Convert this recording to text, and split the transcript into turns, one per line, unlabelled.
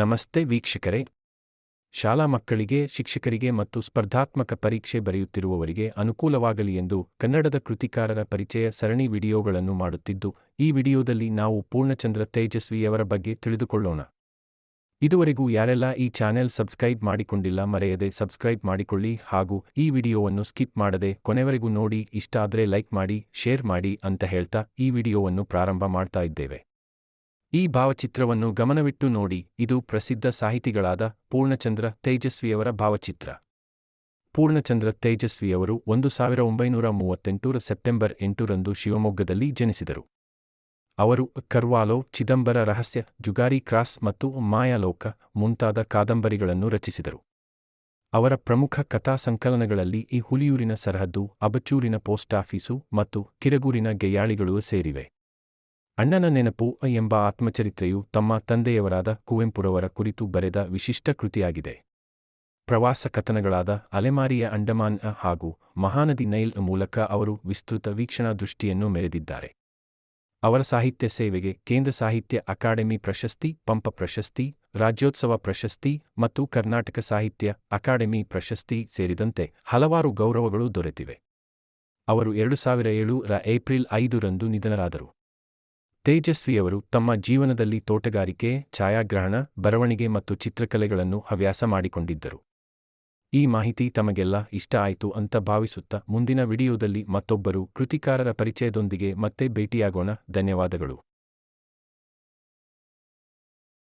ನಮಸ್ತೆ ವೀಕ್ಷಕರೇ. ಶಾಲಾ ಮಕ್ಕಳಿಗೆ, ಶಿಕ್ಷಕರಿಗೆ ಮತ್ತು ಸ್ಪರ್ಧಾತ್ಮಕ ಪರೀಕ್ಷೆ ಬರೆಯುತ್ತಿರುವವರಿಗೆ ಅನುಕೂಲವಾಗಲಿ ಎಂದು ಕನ್ನಡದ ಕೃತಿಕಾರರ ಪರಿಚಯ ಸರಣಿ ವಿಡಿಯೋಗಳನ್ನು ಮಾಡುತ್ತಿದ್ದು, ಈ ವಿಡಿಯೋದಲ್ಲಿ ನಾವು ಪೂರ್ಣಚಂದ್ರ ತೇಜಸ್ವಿಯವರ ಬಗ್ಗೆ ತಿಳಿದುಕೊಳ್ಳೋಣ. ಇದುವರೆಗೂ ಯಾರೆಲ್ಲ ಈ ಚಾನೆಲ್ ಸಬ್ಸ್ಕ್ರೈಬ್ ಮಾಡಿಕೊಂಡಿಲ್ಲ, ಮರೆಯದೆ ಸಬ್ಸ್ಕ್ರೈಬ್ ಮಾಡಿಕೊಳ್ಳಿ ಹಾಗೂ ಈ ವಿಡಿಯೋವನ್ನು ಸ್ಕಿಪ್ ಮಾಡದೆ ಕೊನೆವರೆಗೂ ನೋಡಿ, ಇಷ್ಟ ಆದ್ರೆ ಲೈಕ್ ಮಾಡಿ, ಶೇರ್ ಮಾಡಿ ಅಂತ ಹೇಳ್ತಾ ಈ ವಿಡಿಯೋವನ್ನು ಪ್ರಾರಂಭ ಮಾಡ್ತಾ ಇದ್ದೇವೆ. ಈ ಭಾವಚಿತ್ರವನ್ನು ಗಮನವಿಟ್ಟು ನೋಡಿ, ಇದು ಪ್ರಸಿದ್ಧ ಸಾಹಿತಿಗಳಾದ ಪೂರ್ಣಚಂದ್ರ ತೇಜಸ್ವಿಯವರ ಭಾವಚಿತ್ರ. ಪೂರ್ಣಚಂದ್ರ ತೇಜಸ್ವಿಯವರು ಒಂದು ಸಾವಿರ ಒಂಬೈನೂರ ಮೂವತ್ತೆಂಟರ ಸೆಪ್ಟೆಂಬರ್ ಎಂಟರಂದು ಶಿವಮೊಗ್ಗದಲ್ಲಿ ಜನಿಸಿದರು. ಅವರು ಕರ್ವಾಲೋ, ಚಿದಂಬರ ರಹಸ್ಯ, ಜುಗಾರಿ ಕ್ರಾಸ್ ಮತ್ತು ಮಾಯಾಲೋಕ ಮುಂತಾದ ಕಾದಂಬರಿಗಳನ್ನು ರಚಿಸಿದರು. ಅವರ ಪ್ರಮುಖ ಕಥಾ ಸಂಕಲನಗಳಲ್ಲಿ ಈ ಹುಲಿಯೂರಿನ ಸರಹದ್ದು, ಅಬಚೂರಿನ ಪೋಸ್ಟ್ ಆಫೀಸು ಮತ್ತು ಕಿರಗೂರಿನ ಗೆಯಾಳಿಗಳು ಸೇರಿವೆ. ಅಣ್ಣನ ನೆನಪು ಎಂಬ ಆತ್ಮಚರಿತ್ರೆಯು ತಮ್ಮ ತಂದೆಯವರಾದ ಕುವೆಂಪುರವರ ಕುರಿತು ಬರೆದ ವಿಶಿಷ್ಟ ಕೃತಿಯಾಗಿದೆ. ಪ್ರವಾಸ ಕಥನಗಳಾದ ಅಲೆಮಾರಿಯ ಅಂಡಮಾನ್ ಹಾಗೂ ಮಹಾನದಿ ನೈಲ್ ಮೂಲಕ ಅವರು ವಿಸ್ತೃತ ವೀಕ್ಷಣಾ ದೃಷ್ಟಿಯನ್ನು ಮೆರೆದಿದ್ದಾರೆ. ಅವರ ಸಾಹಿತ್ಯ ಸೇವೆಗೆ ಕೇಂದ್ರ ಸಾಹಿತ್ಯ ಅಕಾಡೆಮಿ ಪ್ರಶಸ್ತಿ, ಪಂಪ ಪ್ರಶಸ್ತಿ, ರಾಜ್ಯೋತ್ಸವ ಪ್ರಶಸ್ತಿ ಮತ್ತು ಕರ್ನಾಟಕ ಸಾಹಿತ್ಯ ಅಕಾಡೆಮಿ ಪ್ರಶಸ್ತಿ ಸೇರಿದಂತೆ ಹಲವಾರು ಗೌರವಗಳು ದೊರೆತಿವೆ. ಅವರು ಎರಡು ಸಾವಿರ ಏಳು ರ ಏಪ್ರಿಲ್ ಐದರಂದು ನಿಧನರಾದರು. ತೇಜಸ್ವಿಯವರು ತಮ್ಮ ಜೀವನದಲ್ಲಿ ತೋಟಗಾರಿಕೆ, ಛಾಯಾಗ್ರಹಣ, ಬರವಣಿಗೆ ಮತ್ತು ಚಿತ್ರಕಲೆಗಳನ್ನು ಹವ್ಯಾಸ ಮಾಡಿಕೊಂಡಿದ್ದರು. ಈ ಮಾಹಿತಿ ತಮಗೆಲ್ಲ ಇಷ್ಟ ಆಯಿತು ಅಂತ ಭಾವಿಸುತ್ತಾ ಮುಂದಿನ ವಿಡಿಯೋದಲ್ಲಿ ಮತ್ತೊಬ್ಬರು ಕೃತಿಕಾರರ ಪರಿಚಯದೊಂದಿಗೆ ಮತ್ತೆ ಭೇಟಿಯಾಗೋಣ. ಧನ್ಯವಾದಗಳು.